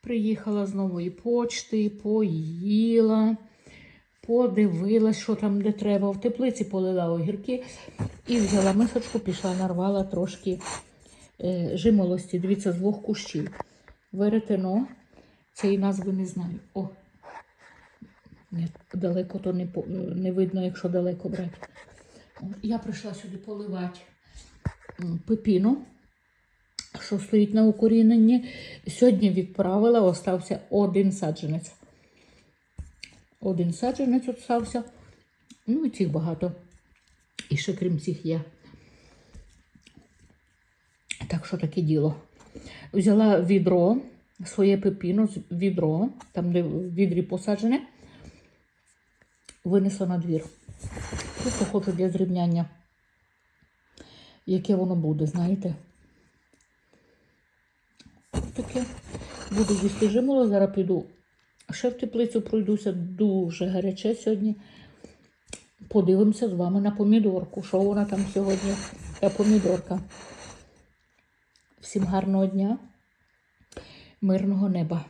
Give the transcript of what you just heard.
Приїхала з нової почти, поїла, подивилась, що там де треба. В теплиці полила огірки і взяла мисочку, пішла, нарвала трошки е, жимолості. Дивіться, з двох кущів. Веретено. Цієї назви не знаю. О, ні, далеко то не, не видно, якщо далеко брати. Я прийшла сюди поливати пепіну, що стоїть на укоріненні. Сьогодні відправила, остався один саджанець. Один саджанець остався. Ну і цих багато. І ще крім цих є. Так що таке діло. Взяла відро, своє пепіно, відро, там, де в відрі посаджене, винесла на двір. Просто хочу для зрівняння, яке воно буде, знаєте. Таке. Буду їсти жимоло, зараз піду. Ще в теплицю пройдуся дуже гаряче сьогодні. Подивимося з вами на помідорку. Що вона там сьогодні? Та помідорка. Всім гарного дня, мирного неба.